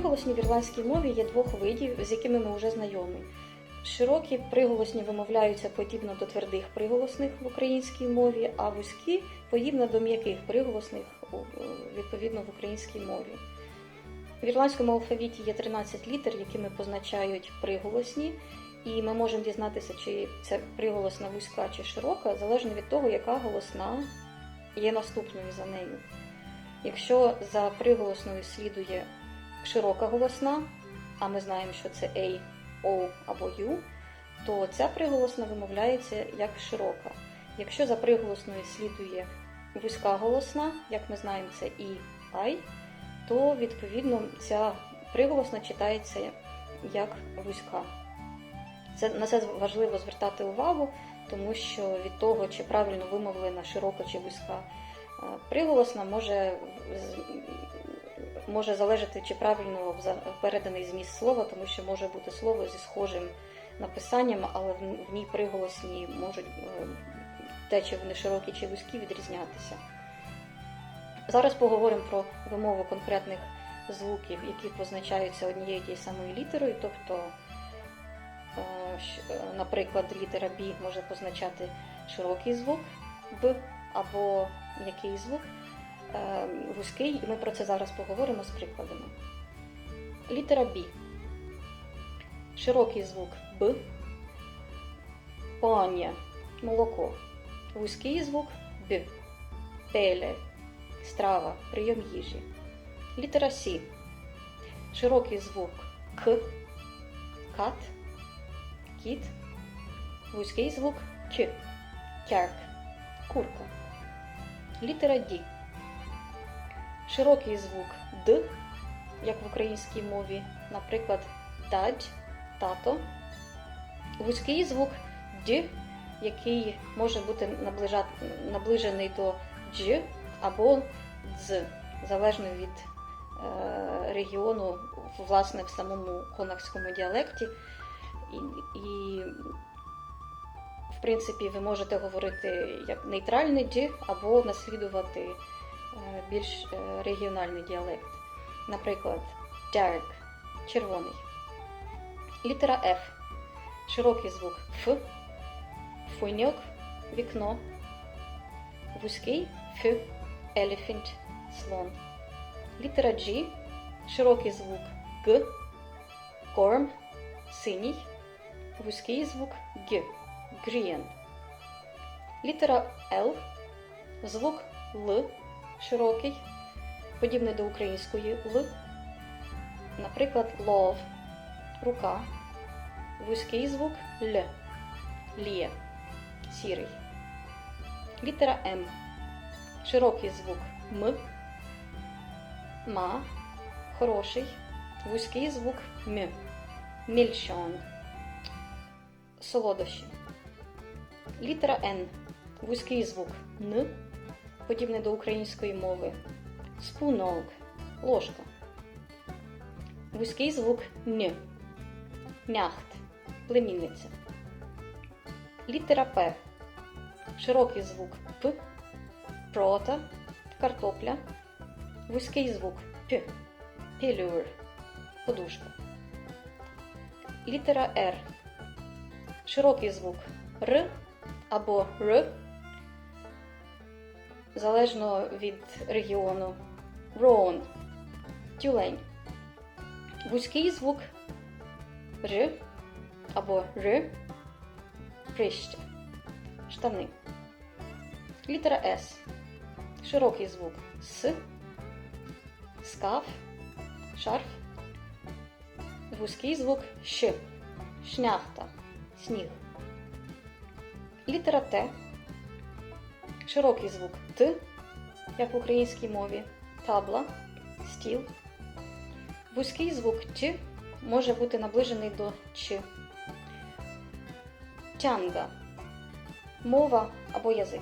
Приголосні в ірландській мові є двох видів, з якими ми вже знайомі. Широкі приголосні вимовляються подібно до твердих приголосних в українській мові, а вузькі подібно до м'яких приголосних відповідно в українській мові. В ірландському алфавіті є 13 літер, якими позначають приголосні, і ми можемо дізнатися, чи це приголосна вузька чи широка, залежно від того, яка голосна є наступною за нею. Якщо за приголосною слідує широка голосна, а ми знаємо, що це A, O або U, то ця приголосна вимовляється як широка. Якщо за приголосною слідує вузька голосна, як ми знаємо, це І, I, то відповідно ця приголосна читається як вузька. Це, на це важливо звертати увагу, тому що від того, чи правильно вимовлена широка чи вузька е, приголосна, може, може залежати, чи правильно переданий зміст слова, тому що може бути слово зі схожим написанням, але в ній приголосні можуть е, те, чи вони широкі чи вузькі, відрізнятися. Зараз поговоримо про вимову конкретних звуків, які позначаються однією тією самою літерою, тобто, е, е, наприклад, літера B може позначати широкий звук Б або м'який звук, вузький, і ми про це зараз поговоримо з прикладами. Літера B. Широкий звук Б. Паня. Молоко. Вузький звук Б. Пеле. Страва. Прийом їжі. Літера С. Широкий звук К. Кат. Кіт. Вузький звук К. Кярк. Курка. Літера Д. Широкий звук Д, як в українській мові, наприклад, дадь, тато. Вузький звук Д, який може бути наближений до Дж або Дз, залежно від е, регіону, власне, в самому конахському діалекті. І, і в принципі, ви можете говорити як нейтральний Дж або наслідувати більш е, регіональний діалект. Наприклад, dark – червоний. Літера F. Широкий звук Ф. Фуйньок – вікно. Вузький Ф. Elephant – слон. Літера G. Широкий звук Г. Горм – синій. Вузький звук Г. Green. Літера Л. Звук Л широкий, подібний до української Л. Наприклад, love рука. Вузький звук Л. Лє. Сірий. Літера М. Широкий звук М. Ма. Хороший. Вузький звук М. Мільшон. Солодощі. Літера Н. Вузький звук Н подібне до української мови. Спунок ложка. Вузький звук Н. Няхт племінниця. Літера П. Широкий звук П. Прота картопля. Вузький звук П. Пілюр подушка. Літера Р. Широкий звук Р або Р залежно від регіону. Рон тюлень. Вузький звук Р або Р. Прища. Штани. Літера С. Широкий звук С. Скаф. Шарф. Вузький звук Щ. Шняхта. Сніг. Літера Т. Широкий звук Т, як в українській мові, табла, стіл. Вузький звук Ч може бути наближений до Ч. Тянга мова або язик.